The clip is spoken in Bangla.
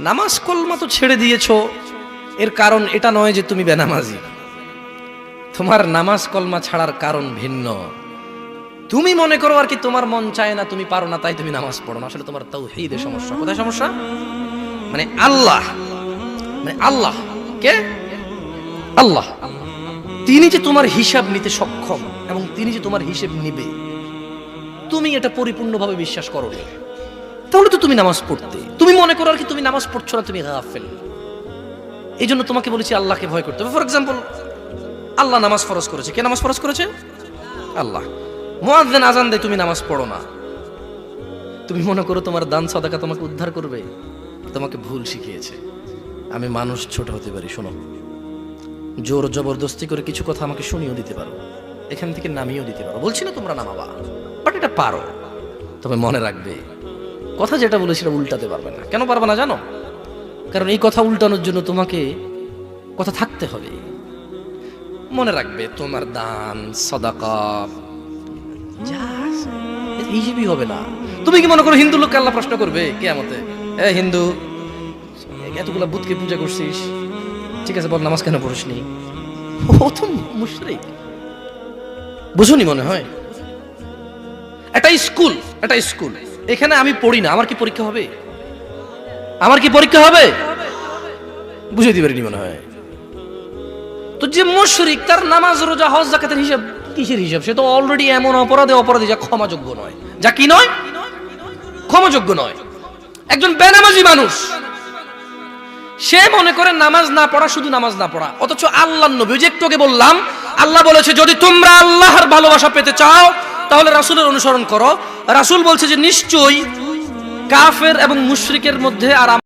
নামাজ কলমা তো ছেড়ে দিয়েছ। এর কারণ এটা নয় যে তুমি বেনামাজি। তোমার নামাজ কলমা ছাড়ার কারণ ভিন্ন। তুমি মনে করো আর কি তোমার মন চায় না, তুমি পারো না, তাই তুমি নামাজ পড়ো না। আসলে তোমার তাও হেদে সমস্যা। কোথায় সমস্যা? মানে আল্লাহ। মানে আল্লাহ। কে? আল্লাহ। তিনি যে তোমার হিসাব নিতে সক্ষম এবং তিনি যে তোমার হিসেব নিবে, তুমি এটা পরিপূর্ণভাবে বিশ্বাস করো। তাহলে তো তুমি নামাজ পড়তে। তুমি মনে করো আর কি তুমি নামাজ পড়ছো না, তুমি গাফেল। এই জন্য তোমাকে বলেছি আল্লাহকে ভয় করতে হবে। ফর এক্সাম্পল আল্লাহ নামাজ ফরজ করেছে। কে নামাজ ফরজ করেছে? আল্লাহ। মুয়াজ্জিন আজান দেয় তুমি নামাজ পড়ো না। তুমি মনে করো তোমার দান সাদাকা তোমাকে উদ্ধার করবে? তোমাকে ভুল শিখিয়েছে। আমি মানুষ ছোট হতে পারি, শোনো। জোর জবরদস্তি করে কিছু কথা আমাকে শুনিয়েও দিতে পারো। এখান থেকে নামিয়েও দিতে পারো। বলছি না তোমরা নামাবা বাট এটা পারো। তবে মনে রাখবে কথা যেটা বলে সেটা উল্টাতে পারবে না। কেন পারবে না জানো? কারণ এই কথা উল্টানোর জন্য তোমাকে কথা থাকতে হবে। মনে রাখবে তোমার দান, সদাকা হিসেবই হবে না। তুমি কি মনে করো হিন্দু লোককে আল্লাহ প্রশ্ন করবে কে আমতে এ হিন্দু, এতগুলা বুধকে পূজা করছিস। ঠিক আছে, বল নামাজ কেন পড়িসনি? ও তো মুশরিক। বুঝুনি মনে হয়? একটা স্কুল একটা স্কুল। এখানে আমি পড়ি না, আমার কি পরীক্ষা হবে? আমার কি পরীক্ষা হবে? বুঝে পারিনি মনে হয়। তো যে মুশরিক, তার নামাজ, রোজা, হজ জাকাতের হিসাব কিসের হিসাব? সে তো অলরেডি এমন অপরাধে, অপরাধী, যা ক্ষমাযোগ্য নয়। যা কি নয়? ক্ষমাযোগ্য নয়। একজন বেনামাজি মানুষ, সে মনে করে নামাজ না পড়া, শুধু নামাজ না পড়া, অথচ আল্লাহ নবী যে একটু বললাম, আল্লাহ বলেছে, যদি তোমরা আল্লাহর ভালোবাসা পেতে চাও তাহলে রাসুলের অনুসরণ করো। রাসুল বলছে যে নিশ্চয়ই কাফের এবং মুশরিকের মধ্যে আর